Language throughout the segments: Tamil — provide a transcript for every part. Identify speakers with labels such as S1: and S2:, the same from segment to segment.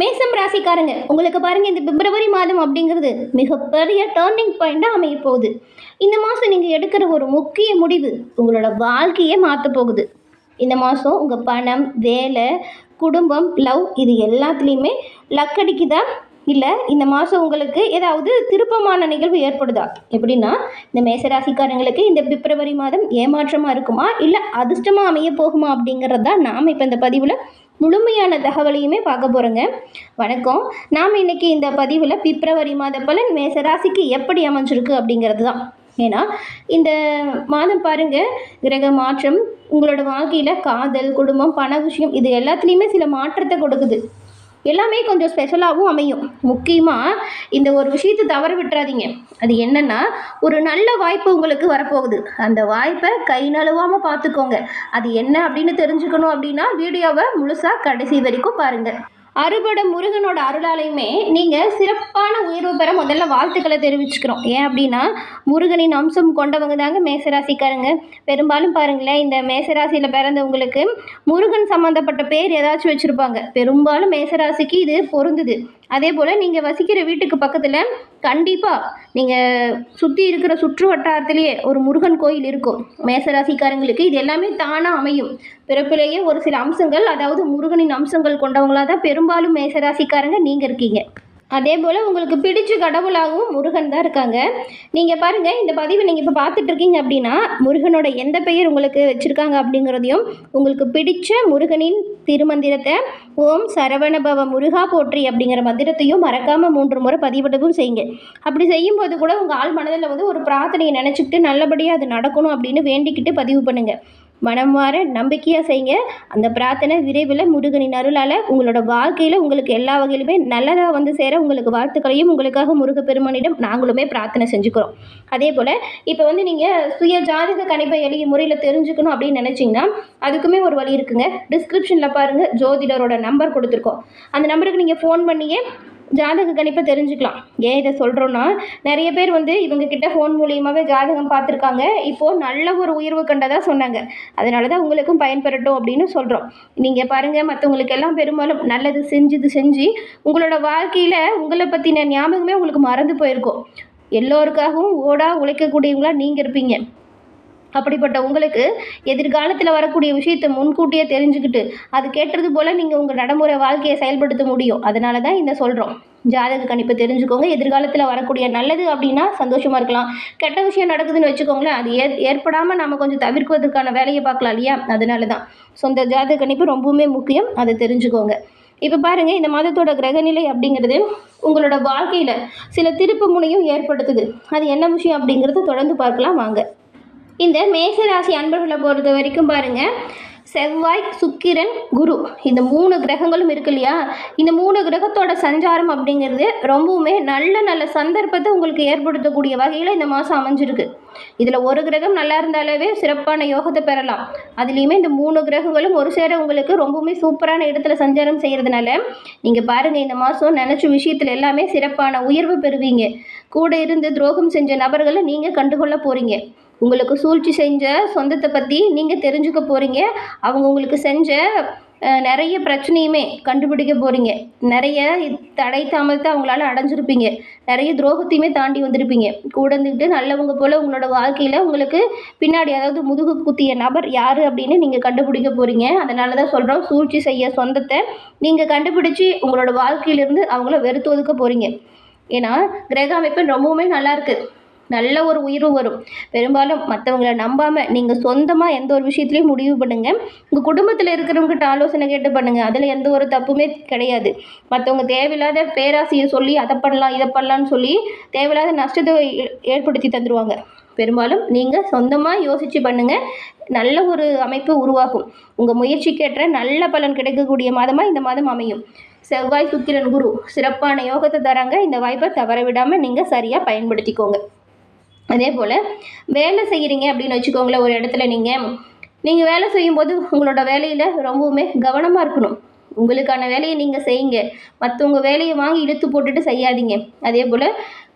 S1: மேசம் ராசிக்காரங்க உங்களுக்கு பாருங்க இந்த பிப்ரவரி மாதம் அப்படிங்கிறது மிகப்பெரிய டேர்னிங் பாயிண்ட்டாக அமைய போகுது. இந்த மாதம் நீங்கள் எடுக்கிற ஒரு முக்கிய முடிவு உங்களோட வாழ்க்கையே மாற்ற போகுது. இந்த மாதம் உங்கள் பணம் வேலை குடும்பம் லவ் இது எல்லாத்துலேயுமே லக்கடிக்குதா இல்லை இந்த மாதம் உங்களுக்கு ஏதாவது திருப்பமான நிகழ்வு ஏற்படுதா? எப்படின்னா இந்த மேசராசிக்காரங்களுக்கு இந்த பிப்ரவரி மாதம் ஏமாற்றமாக இருக்குமா? இல்லை அதிர்ஷ்டமாக அமைய போகுமா அப்படிங்கிறது தான் நாம் இப்போ இந்த பதிவில் முழுமையான தகவலையுமே பார்க்க போகிறோங்க வணக்கம். நாம் இன்றைக்கி இந்த பதிவில் பிப்ரவரி மாத பலன் மேசராசிக்கு எப்படி அமைஞ்சிருக்கு அப்படிங்கிறது தான் ஏன்னா இந்த மாதம் பாருங்க கிரக மாற்றம் உங்களோட வாழ்க்கையில் காதல் குடும்பம் பண விஷயம் இது எல்லாத்துலேயுமே சில மாற்றத்தை கொடுக்குது. எல்லாமே கொஞ்சம் ஸ்பெஷலாகவும் அமையும். முக்கியமாக இந்த ஒரு விஷயத்தை தவற விட்டுறாதீங்க. அது என்னென்னா ஒரு நல்ல வாய்ப்பு உங்களுக்கு வரப்போகுது. அந்த வாய்ப்பை கை நழுவாமல் பார்த்துக்கோங்க. அது என்ன அப்படின்னு தெரிஞ்சுக்கணும் அப்படின்னா வீடியோவை முழுசாக கடைசி வரைக்கும் பாருங்கள் அறுபட முருகனோட அருளாலையுமே நீங்கள் சிறப்பான உயர்வு பெற முதல்ல வாழ்த்துக்களை தெரிவிச்சுக்கிறோம். ஏன் அப்படின்னா முருகனின் அம்சம் கொண்டவங்க தாங்க மேசராசிக்காரங்க. பெரும்பாலும் பாருங்களேன் இந்த மேசராசியில் பிறந்தவங்களுக்கு முருகன் சம்மந்தப்பட்ட பேர் ஏதாச்சும் வச்சுருப்பாங்க. பெரும்பாலும் மேசராசிக்கு இது பொருந்துது. அதே போல் நீங்கள் வசிக்கிற வீட்டுக்கு பக்கத்தில் கண்டிப்பாக நீங்கள் சுற்றி இருக்கிற சுற்று வட்டாரத்திலேயே ஒரு முருகன் கோயில் இருக்கும். மேசராசிக்காரங்களுக்கு இது எல்லாமே தானாக அமையும். பிறப்பிலேயே ஒரு சில அம்சங்கள் அதாவது முருகனின் அம்சங்கள் கொண்டவங்களாக தான் பெரும்பாலும் மேசராசிக்காரங்க நீங்கள் இருக்கீங்க. அதே போல் உங்களுக்கு பிடிச்ச கடவுளாகவும் முருகன் தான் இருக்காங்க. நீங்கள் பாருங்கள் இந்த பதிவை நீங்கள் இப்போ பார்த்துட்டு இருக்கீங்க அப்படின்னா முருகனோட எந்த பெயர் உங்களுக்கு வச்சுருக்காங்க அப்படிங்கிறதையும் உங்களுக்கு பிடிச்ச முருகனின் திருமந்திரத்தை ஓம் சரவணபவ முருகா போற்றி அப்படிங்கிற மந்திரத்தையும் மறக்காமல் மூன்று முறை பதிவிடவும் செய்யுங்க. அப்படி செய்யும்போது கூட உங்கள் ஆள் மனதில் வந்து ஒரு பிரார்த்தனையை நினச்சிக்கிட்டு நல்லபடியாக அது நடக்கணும் அப்படின்னு வேண்டிக்கிட்டு பதிவு பண்ணுங்கள் மனம் மாற நம்பிக்கையாக செய்யுங்க. அந்த பிரார்த்தனை விரைவில் முருகனின் அருளால் உங்களோட வாழ்க்கையில் உங்களுக்கு எல்லா வகையிலுமே நல்லதாக வந்து சேர உங்களுக்கு வாழ்த்துக்களையும் உங்களுக்காக முருகப்பெருமானிடம் நாங்களுமே பிரார்த்தனை செஞ்சுக்கிறோம். அதே போல் இப்போ வந்து நீங்கள் சுய ஜாதக கணிப்பை எளிய முறையில் தெரிஞ்சுக்கணும் அப்படின்னு நினச்சிங்கன்னா அதுக்குமே ஒரு வழி இருக்குங்க. டிஸ்கிரிப்ஷனில் பாருங்கள் ஜோதிடரோட நம்பர் கொடுத்துருக்கோம். அந்த நம்பருக்கு நீங்கள் ஃபோன் பண்ணியே ஜாதக கணிப்பை தெரிஞ்சுக்கலாம். ஏன் இதை சொல்கிறோன்னா நிறைய பேர் வந்து இவங்க கிட்ட ஃபோன் மூலியமாகவே ஜாதகம் பார்த்துருக்காங்க. இப்போது நல்ல ஒரு உயர்வு கண்டதாக சொன்னாங்க. அதனால தான் உங்களுக்கும் பயன்பெறட்டும் அப்படின்னு சொல்கிறோம் நீங்கள் பாருங்கள் மற்றவங்களுக்கு எல்லாம் பெரும்பாலும் நல்லது செஞ்சது செஞ்சு உங்களோட வாழ்க்கையில் உங்களை பற்றின ஞாபகமே உங்களுக்கு மறந்து போயிருக்கும். எல்லோருக்காகவும் ஓடா உழைக்கக்கூடியவங்களா நீங்கள் இருப்பீங்க. அப்படிப்பட்ட உங்களுக்கு எதிர்காலத்தில் வரக்கூடிய விஷயத்தை முன்கூட்டியே தெரிஞ்சுக்கிட்டு அது கேட்டது போல் நீங்கள் உங்கள் நடைமுறை வாழ்க்கையை செயல்படுத்த முடியும். அதனால தான் இந்த சொல்கிறோம் ஜாதக கணிப்பை தெரிஞ்சுக்கோங்க. எதிர்காலத்தில் வரக்கூடிய நல்லது அப்படின்னா சந்தோஷமாக இருக்கலாம். கெட்ட விஷயம் நடக்குதுன்னு வச்சுக்கோங்களேன். அது ஏற் ஏற்படாமல் நம்ம கொஞ்சம் தவிர்க்குவதற்கான வேலையை பார்க்கலாம் இல்லையா? அதனால தான் சொந்த ஜாதக கணிப்பு ரொம்பவுமே முக்கியம். அதை தெரிஞ்சுக்கோங்க. இப்போ பாருங்கள் இந்த மாதத்தோட கிரகநிலை அப்படிங்கிறது உங்களோட வாழ்க்கையில் சில திருப்பு முனையும் ஏற்படுத்துது. அது என்ன விஷயம் அப்படிங்கிறத தொடர்ந்து பார்க்கலாம். வாங்க. இந்த மேசராசி அன்பர்களை பொறுத்த வரைக்கும் பாருங்கள் செவ்வாய் சுக்கிரன் குரு. இந்த மூணு கிரகங்களும் இருக்கு இல்லையா? இந்த மூணு கிரகத்தோட சஞ்சாரம் அப்படிங்கிறது ரொம்பவுமே நல்ல நல்ல சந்தர்ப்பத்தை உங்களுக்கு ஏற்படுத்தக்கூடிய வகையில் இந்த மாதம் அமைஞ்சிருக்கு. இதில் ஒரு கிரகம் நல்லா இருந்தாலே சிறப்பான யோகத்தை பெறலாம். அதுலேயுமே இந்த மூணு கிரகங்களும் ஒரு சேர உங்களுக்கு ரொம்பவுமே சூப்பரான இடத்துல சஞ்சாரம் செய்கிறதுனால நீங்கள் பாருங்கள் இந்த மாதம் நினச்ச விஷயத்தில் எல்லாமே சிறப்பான உயர்வு பெறுவீங்க. கூட இருந்து துரோகம் செஞ்ச நபர்களை நீங்கள் கண்டுகொள்ள போகிறீங்க உங்களுக்கு சூழ்ச்சி செஞ்ச சொந்தத்தை பற்றி நீங்கள் தெரிஞ்சுக்க போகிறீங்க அவங்க உங்களுக்கு செஞ்ச நிறைய பிரச்சனையுமே கண்டுபிடிக்க போகிறீங்க நிறைய தடை தாமதத்தை அவங்களால அடைஞ்சிருப்பீங்க. நிறைய துரோகத்தையுமே தாண்டி வந்திருப்பீங்க. கூட இருந்துக்கிட்டு நல்லவங்க போல் உங்களோட வாழ்க்கையில் உங்களுக்கு பின்னாடி அதாவது முதுகு குத்திய நபர் யார் அப்படின்னு நீங்கள் கண்டுபிடிக்க போகிறீங்க அதனால தான் சொல்கிறோம் சூழ்ச்சி செய்ய சொந்தத்தை நீங்கள் கண்டுபிடிச்சி உங்களோட வாழ்க்கையிலேருந்து அவங்கள வெறுத்து ஒதுக்க போகிறீங்க ஏன்னா கிரக அமைப்பு ரொம்பவுமே நல்லா இருக்குது நல்ல ஒரு உயிர் வரும். பெரும்பாலும் மற்றவங்கள நம்பாமல் நீங்கள் சொந்தமாக எந்த ஒரு விஷயத்துலையும் முடிவு பண்ணுங்கள் உங்கள் குடும்பத்தில் இருக்கிறவங்ககிட்ட ஆலோசனை கேட்டு பண்ணுங்கள் அதில் எந்த ஒரு தப்புமே கிடையாது. மற்றவங்க தேவையில்லாத பேராசையை சொல்லி அதை பண்ணலாம் இதை பண்ணலான்னு சொல்லி தேவையில்லாத நஷ்டத்தை ஏ- ஏற்படுத்தி தந்துடுவாங்க பெரும்பாலும் நீங்கள் சொந்தமாக யோசித்து பண்ணுங்கள் நல்ல ஒரு அமைப்பு உருவாகும். உங்கள் முயற்சிக்கேற்ற நல்ல பலன் கிடைக்கக்கூடிய மாதமாக இந்த மாதம் அமையும். செவ்வாய் சுக்கிரன் குரு சிறப்பான யோகத்தை தராங்க. இந்த வாய்ப்பை தவற விடாமல் நீங்கள் சரியாக பயன்படுத்திக்கோங்க. அதே போல் வேலை செய்கிறீங்க அப்படின்னு வச்சுக்கோங்களேன் ஒரு இடத்துல நீங்கள் நீங்கள் வேலை செய்யும்போது உங்களோட வேலையில் ரொம்பவுமே கவனமாக இருக்கணும். உங்களுக்கான வேலையை நீங்கள் செய்யுங்க. மற்றவங்க வேலையை வாங்கி இழுத்து போட்டுட்டு செய்யாதீங்க. அதே போல்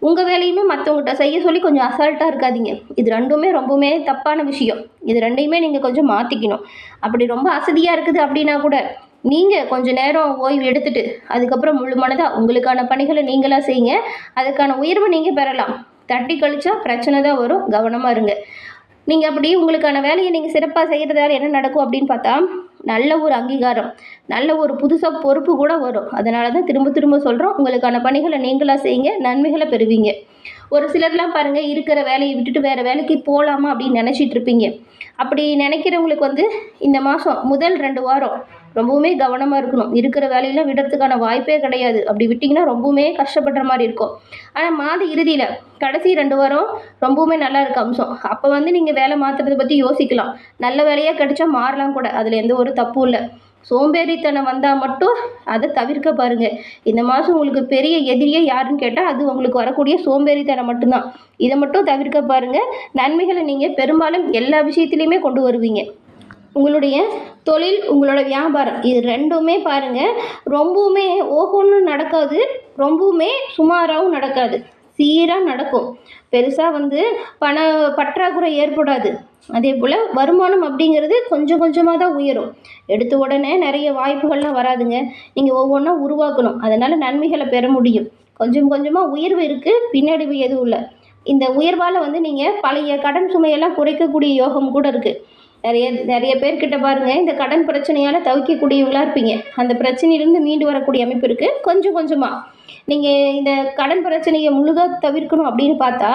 S1: உங்கள் வேலையுமே மற்றவங்ககிட்ட செய்ய சொல்லி கொஞ்சம் அசால்ட்டாக இருக்காதீங்க. இது ரெண்டுமே ரொம்பவுமே தப்பான விஷயம். இது ரெண்டையுமே நீங்கள் கொஞ்சம் மாற்றிக்கணும் அப்படி ரொம்ப அசதியாக இருக்குது அப்படின்னா கூட நீங்கள் கொஞ்சம் நேரம் ஓய்வு எடுத்துட்டு அதுக்கப்புறம் முழு மனதாக உங்களுக்கான பணிகளை நீங்களாக செய்யுங்க. அதுக்கான உயர்வை நீங்கள் பெறலாம். தட்டி கழிச்சா பிரச்சனை தான் வரும். கவனமாக இருங்க. நீங்கள் அப்படி உங்களுக்கான வேலையை நீங்கள் சிறப்பாக செய்கிறதால என்ன நடக்கும் அப்படின்னு பார்த்தா நல்ல ஒரு அங்கீகாரம் நல்ல ஒரு புதுசாக பொறுப்பு கூட வரும். அதனால தான் திரும்ப திரும்ப சொல்கிறோம் உங்களுக்கான பணிகளை நீங்களாக செய்யுங்க நன்மைகளை பெறுவீங்க. ஒரு சிலர்லாம் பாருங்கள் இருக்கிற வேலையை விட்டுட்டு வேறு வேலைக்கு போகலாமா அப்படின்னு நினச்சிட்டு இருப்பீங்க. அப்படி நினைக்கிறவங்களுக்கு வந்து இந்த மாதம் முதல் ரெண்டு வாரம் ரொம்பவுமே கவனமாக இருக்கணும். இருக்கிற வேலையெல்லாம் விடுறதுக்கான வாய்ப்பே கிடையாது. அப்படி விட்டிங்கன்னா ரொம்பவுமே கஷ்டப்படுற மாதிரி இருக்கும். ஆனால் மாத இறுதியில் கடைசி ரெண்டு வாரம் ரொம்பவுமே நல்லா இருக்க அம்சம். அப்போ வந்து நீங்கள் வேலை மாற்றுறதை பற்றி யோசிக்கலாம். நல்ல வேலையாக கிடைச்சா மாறலாம் கூட. அதில் எந்த ஒரு தப்பும் இல்லை. சோம்பேறித்தனம் வந்தால் மட்டும் அதை தவிர்க்க பாருங்கள் இந்த மாதம் உங்களுக்கு பெரிய எதிரியே யாருன்னு கேட்டால் அது உங்களுக்கு வரக்கூடிய சோம்பேறித்தனம் மட்டும்தான். இதை மட்டும் தவிர்க்க பாருங்கள் நன்மைகளை நீங்கள் பெரும்பாலும் எல்லா விஷயத்துலையுமே கொண்டு வருவீங்க. உங்களுடைய தொழில் உங்களோட வியாபாரம் இது ரெண்டுமே பாருங்கள் ரொம்பவுமே ஓஹோன்னு நடக்காது. ரொம்பவுமே சுமாராகவும் நடக்காது. சீராக நடக்கும். பெருசாக வந்து பண பற்றாக்குறை ஏற்படாது. அதே போல் வருமானம் அப்படிங்கிறது கொஞ்சம் கொஞ்சமாக தான் உயரும். எடுத்த உடனே நிறைய வாய்ப்புகள்லாம் வராதுங்க. நீங்கள் ஒவ்வொன்றா உருவாக்கணும். அதனால் நன்மைகளை பெற முடியும். கொஞ்சம் கொஞ்சமாக உயர்வு இருக்குது பின்னடைவு எதுவும் இல்லை. இந்த உயர்வால் வந்து நீங்கள் பழைய கடன் சுமையெல்லாம் குறைக்கக்கூடிய யோகம் கூட இருக்குது நிறைய நிறைய பேர்கிட்ட பாருங்கள் இந்த கடன் பிரச்சனையால் தவிக்கக்கூடியவங்களாக இருப்பீங்க. அந்த பிரச்சனையிலேருந்து மீண்டு வரக்கூடிய அமைப்பு இருக்குது கொஞ்சம் கொஞ்சமாக நீங்கள் இந்த கடன் பிரச்சனையை முழுதாக தவிர்க்கணும் அப்படின்னு பார்த்தா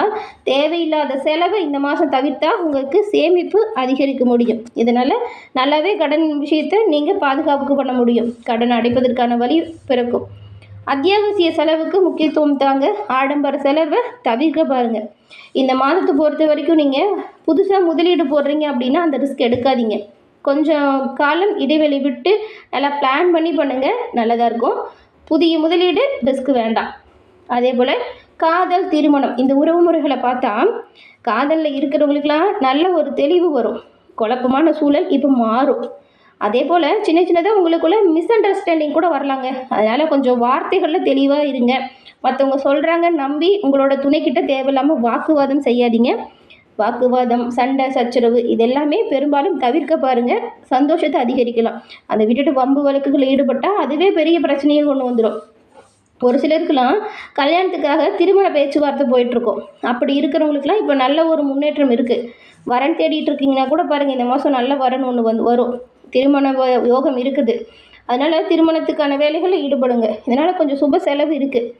S1: தேவையில்லாத செலவை இந்த மாதம் தவிர்த்தா உங்களுக்கு சேமிப்பு அதிகரிக்க முடியும். இதனால் நல்லாவே கடன் விஷயத்தை நீங்கள் பாதுகாப்புக்கு பண்ண முடியும். கடன் அடைப்பதற்கான வழி பிறக்கும். அத்தியாவசிய செலவுக்கு முக்கியத்துவம் தாங்க ஆடம்பர செலவை தவிர்க்க பாருங்கள் இந்த மாதத்தை பொறுத்த வரைக்கும் நீங்கள் புதுசாக முதலீடு போடுறீங்க அப்படின்னா அந்த ரிஸ்க் எடுக்காதீங்க. கொஞ்சம் காலம் இடைவெளி விட்டு நல்லா பிளான் பண்ணி பண்ணுங்கள் நல்லதாக இருக்கும். புதிய முதலீடு ரிஸ்க் வேண்டாம். அதே போல் காதல் திருமணம் இந்த உறவு முறைகளை பார்த்தா காதலில் இருக்கிறவங்களுக்கெல்லாம் நல்ல ஒரு தெளிவு வரும். குழப்பமான சூழல் இப்போ மாறும். அதே போல் சின்ன சின்னதாக உங்களுக்குள்ள மிஸ் அண்டர்ஸ்டாண்டிங் கூட வரலாங்க. அதனால் கொஞ்சம் வார்த்தைகளில் தெளிவாக இருங்க. மற்றவங்க சொல்கிறாங்க நம்பி உங்களோட துணைக்கிட்ட தேவையில்லாமல் வாக்குவாதம் செய்யாதீங்க. வாக்குவாதம் சண்டை சச்சரவு இதெல்லாமே பெரும்பாலும் தவிர்க்க பாருங்கள் சந்தோஷத்தை அதிகரிக்கலாம். அதை விட்டுட்டு வம்பு வழக்குகளில் ஈடுபட்டால் அதுவே பெரிய பிரச்சனையை கொண்டு வந்துடும் ஒரு சிலருக்குலாம் கல்யாணத்துக்காக திருமண பேச்சுவார்த்தை போயிட்டுருக்கோம். அப்படி இருக்கிறவங்களுக்குலாம் இப்போ நல்ல ஒரு முன்னேற்றம் இருக்குது வரன் தேடிட்டு இருக்கீங்கன்னா கூட பாருங்கள் இந்த மாதம் நல்ல வரன் ஒன்று வந்து வரும். திருமண வ- யோகம் இருக்குது. அதனால் திருமணத்துக்கான வேலைகளில் ஈடுபடுங்க. இதனால் கொஞ்சம் சுப செலவு இருக்குது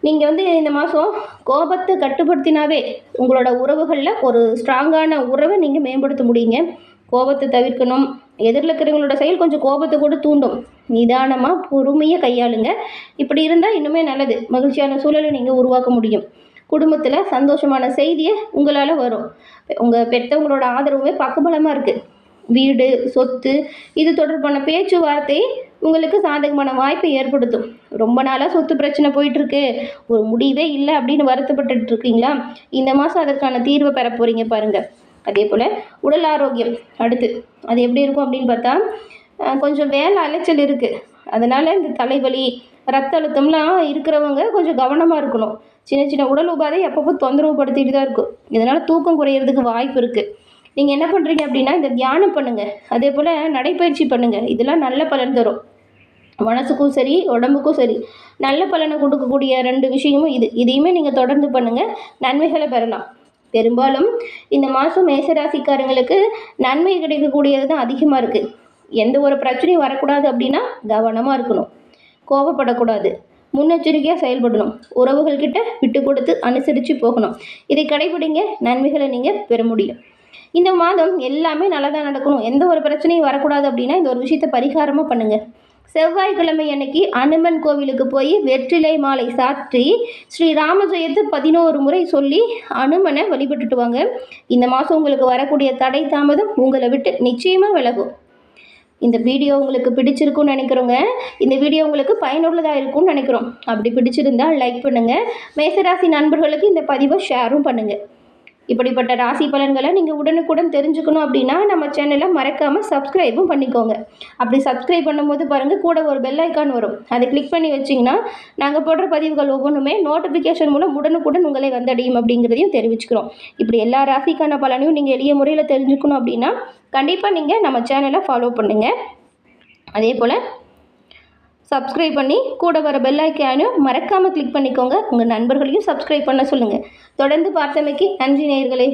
S1: நீங்கள் வந்து இந்த மாதம் கோபத்தை கட்டுப்படுத்தினாவே உங்களோட உறவுகளில் ஒரு ஸ்ட்ராங்கான உறவை நீங்கள் மேம்படுத்த முடியுங்க. கோபத்தை தவிர்க்கணும். எதிரில் இருக்கிறவங்களோட செயல் கொஞ்சம் கோபத்தை கூட தூண்டும். நிதானமாக பொறுமையாக கையாளுங்க. இப்படி இருந்தால் இன்னுமே நல்லது. மகிழ்ச்சியான சூழலை நீங்கள் உருவாக்க முடியும். குடும்பத்தில் சந்தோஷமான செய்தியை உங்களால் வரும். உங்கள் பெற்றவங்களோட ஆதரவுமே பக்கபலமாக இருக்குது வீடு சொத்து இது தொடர்பான பேச்சுவார்த்தை உங்களுக்கு சாதகமான வாய்ப்பை ஏற்படுத்தும். ரொம்ப நாளாக சொத்து பிரச்சனை போயிட்டுருக்கு. ஒரு முடிவே இல்லை அப்படின்னு வருத்தப்பட்டு இருக்கீங்களா இந்த மாதம் அதற்கான தீர்வை பெற போகிறீங்க பாருங்கள் அதே போல் உடல் ஆரோக்கியம் அடுத்து. அது எப்படி இருக்கும் அப்படின்னு பார்த்தா கொஞ்சம் வேலை அலைச்சல் இருக்குது அதனால் இந்த தலைவலி ரத்த அழுத்தம்லாம் இருக்கிறவங்க கொஞ்சம் கவனமாக இருக்கணும். சின்ன சின்ன உடல் உபாதை அப்பப்போ தொந்தரவு தான் இருக்கும். இதனால் தூக்கம் குறையிறதுக்கு வாய்ப்பு இருக்குது நீங்கள் என்ன பண்ணுறீங்க அப்படின்னா இந்த தியானம் பண்ணுங்கள் அதே போல் நடைப்பயிற்சி பண்ணுங்கள் இதெல்லாம் நல்ல பலன் தரும். மனசுக்கும் சரி உடம்புக்கும் சரி. நல்ல பலனை கொடுக்கக்கூடிய ரெண்டு விஷயமும் இது. இதையுமே நீங்கள் தொடர்ந்து பண்ணுங்கள் நன்மைகளை பெறலாம். பெரும்பாலும் இந்த மாதம் மேசராசிக்காரங்களுக்கு நன்மை கிடைக்கக்கூடியது தான் அதிகமாக இருக்குது எந்த ஒரு பிரச்சனையும் வரக்கூடாது அப்படின்னா கவனமாக இருக்கணும். கோபப்படக்கூடாது முன்னெச்சரிக்கையாக செயல்படணும். உறவுகள்கிட்ட விட்டு கொடுத்து அனுசரித்து போகணும். இதை கடைபிடிங்க. நன்மைகளை நீங்கள் பெற முடியும். இந்த மாதம் எல்லாமே நல்லதாக நடக்கணும். எந்த ஒரு பிரச்சனையும் வரக்கூடாது அப்படின்னா இந்த ஒரு விஷயத்தை பரிகாரமாக பண்ணுங்கள் செவ்வாய்க்கிழமை அன்னைக்கு அனுமன் கோவிலுக்கு போய் வெற்றிலை மாலை சாற்றி ஸ்ரீ ராமஜெயத்தை பதினோரு முறை சொல்லி அனுமனை வழிபட்டுட்டு வாங்க. இந்த மாதம் உங்களுக்கு வரக்கூடிய தடை தாமதம் உங்களை விட்டு நிச்சயமாக விலகும். இந்த வீடியோ உங்களுக்கு பிடிச்சிருக்கும்னு நினைக்கிறோங்க. இந்த வீடியோ உங்களுக்கு பயனுள்ளதாக இருக்கும்னு நினைக்கிறோம். அப்படி பிடிச்சிருந்தால் லைக் பண்ணுங்கள் மேசராசி நண்பர்களுக்கு இந்த பதிவை ஷேரும் பண்ணுங்கள் இப்படிப்பட்ட ராசி பலன்களை நீங்கள் உடனுக்குடன் தெரிஞ்சுக்கணும் அப்படின்னா நம்ம சேனலை மறக்காமல் சப்ஸ்கிரைபும் பண்ணிக்கோங்க. அப்படி சப்ஸ்கிரைப் பண்ணும்போது பாருங்கள் கூட ஒரு பெல் ஐக்கான் வரும். அதை கிளிக் பண்ணி வச்சிங்கன்னா நாங்கள் போடுற பதிவுகள் ஒவ்வொன்றுமே நோட்டிஃபிகேஷன் மூலம் உடனுக்குடன் உங்களை வந்தடையும் அப்படிங்கிறதையும் தெரிவிச்சுக்கிறோம். இப்படி எல்லா ராசிக்கான பலனையும் நீங்கள் எளிய முறையில் தெரிஞ்சுக்கணும் அப்படின்னா கண்டிப்பாக நீங்கள் நம்ம சேனலை ஃபாலோ பண்ணுங்கள் அதே போல் சப்ஸ்கிரைப் பண்ணி கூட வர பெல் ஐக்கானும் மறக்காமல் கிளிக் பண்ணிக்கோங்க. உங்கள் நண்பர்களையும் சப்ஸ்கிரைப் பண்ண சொல்லுங்கள் தொடர்ந்து பார்த்தமைக்கு நன்றி நேயர்களே.